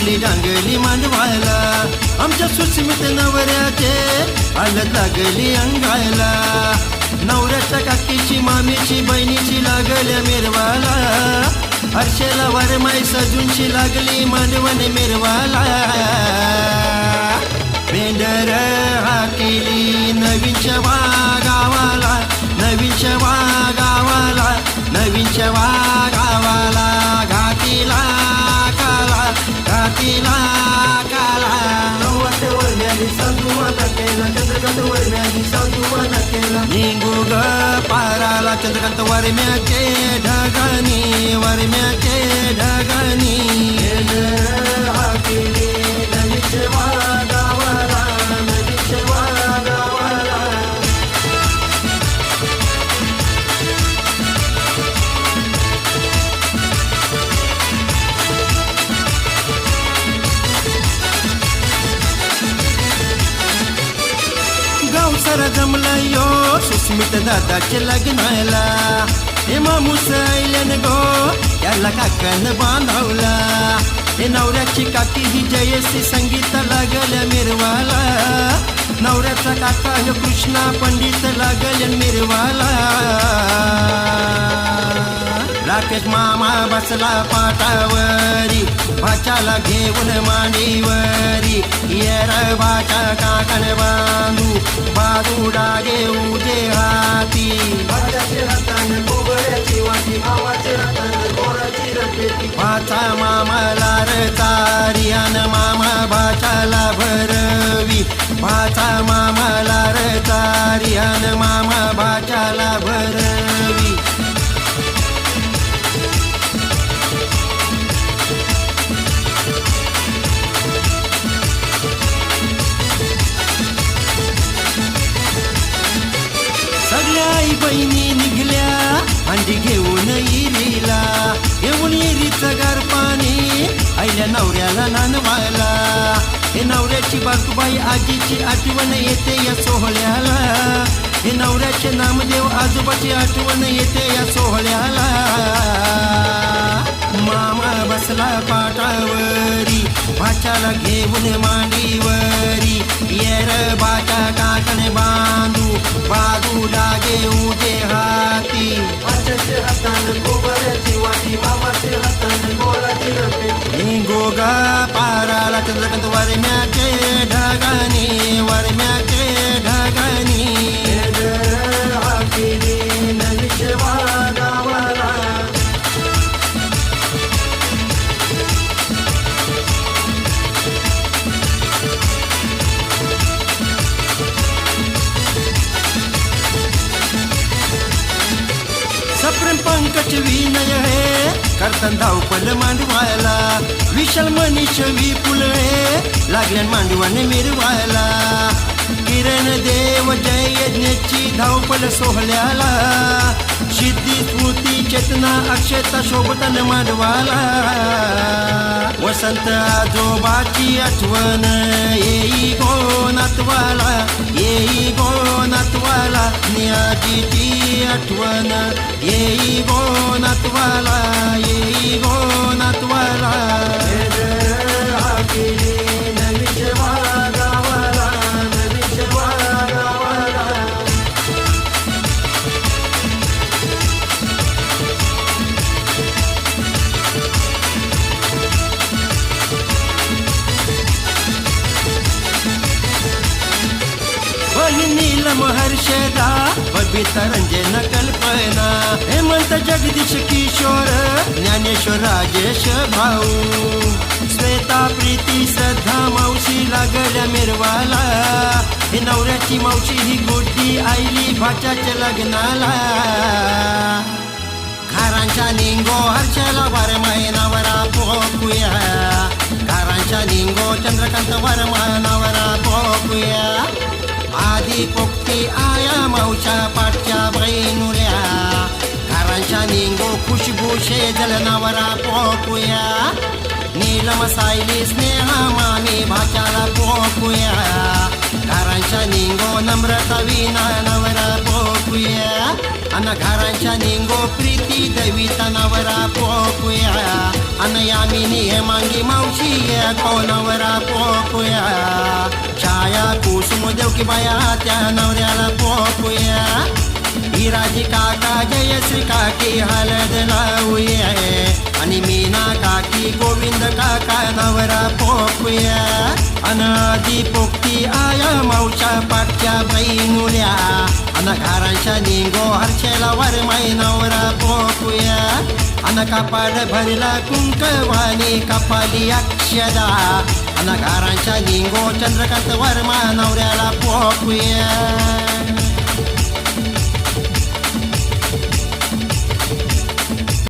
आपली डांगली मांडवायला. आमच्या सुस्मित नवऱ्याचे आलत लागली अंगायला. नवऱ्याच्या काकीची मामीची बहिणीची लागल्या मिरवाला. हर्षेला वरमाई सजूनशी लागली मांडवण मिरवाला. बेंडर हा केली नवीन शवा गावाला नवीनच्या गावाला नवीन शवा केला निंगू ग पाराला चंद्रकांत वरम्याचे ढगानी वरम्याचे ढगानी. हाकेली नवीनच्या गावाला नवीनच्या यो सुस्मित दादाचे लग्नाला हे मामूस आयल्यान गो याला काकान बांधवला. हे नवऱ्याची काकी ही जयसी संगीत लागल्या मिरवाला. नवऱ्याचा काका हे कृष्णा पंडित लागल्या मिरवाला. राकेश मामा बसला पाटावरी भाच्याला घेऊन मांडीवरी. येर भाच्या काकण बांधू भाचा मामाला रतारी अन मामा भाचाला भरवी. भाचा मामाला रतारी अन मामा भाचाला भरवी. नवऱ्याची बारकुबाई आजीची आठवण येते या सोहळ्याला. हे नवऱ्याचे नामदेव आजोबाची आठवण येते या सोहळ्याला. मामा बसला पाटावरी भाच्याला घेऊन मांडीवरी. येर बाचा काकण बांधू बाजू लागे उजे हाती. वाटी मामाचे विनय हे. करतान धावपल मांडवायला. विशाल मनीष विपुल हे. लागल्यान मांडवाने मिरवायला. किरण देव जय यज्ञची धावपल सोहळ्याला. सिद्धी स्मृती चेतना अक्षता शोभतन मांडवाला. वसंत आजोबाची आठवण येई गो नातवाला येई गो नातवाला नियाजीची आठवण येई गो नातवाला महर्षदा बबिता रंजन कल्पना हेमंत जगदीश किशोर ज्ञानेश्वर राजेश भाऊ। श्वेता प्रीती श्रद्धा मावशी लागल्या मिरवाला। हे नवऱ्याची मावशी ही गोटी आईली भाच्याच्या लग्नाला। खारांच्या निंगो हर्षला बार नवरा पोकुया खारांच्या निंगो चंद्रकांत वर नवरा पोकुया आधी पोक्ती आया मावशा पाठच्या बहिनुऱ्या घरांच्या निंगो खुशबू शेजल नवरा पोकुया नीलम सायली स्नेहा मामी भाच्याला पोकुया घरांच्या निंगो नम्रता विना नवरा पोकुया अन घरांच्या निंगो प्रीती दैवीचा नवरा पोकुया अन यामिनी हे मांगी मावशी कोणावरा पोकुया छाया कुसुम देवकी बाया त्या नवऱ्याला पोकुया हिराजी काका जयश्री काकी हलद लावूया. आणि मीना काकी गोविंद काका नवरा पोकुया अनादी पोक्ती आया मावच्या पाठच्या बैनुल्या अन घरांच्या निंगो हर्षेला वरमाई नवरा पोकुया अन कपाड भरला कुंकवानी कपाली अक्षदा. अन घरांच्या निंगो चंद्रकांत वर्मा नवऱ्याला पोकुया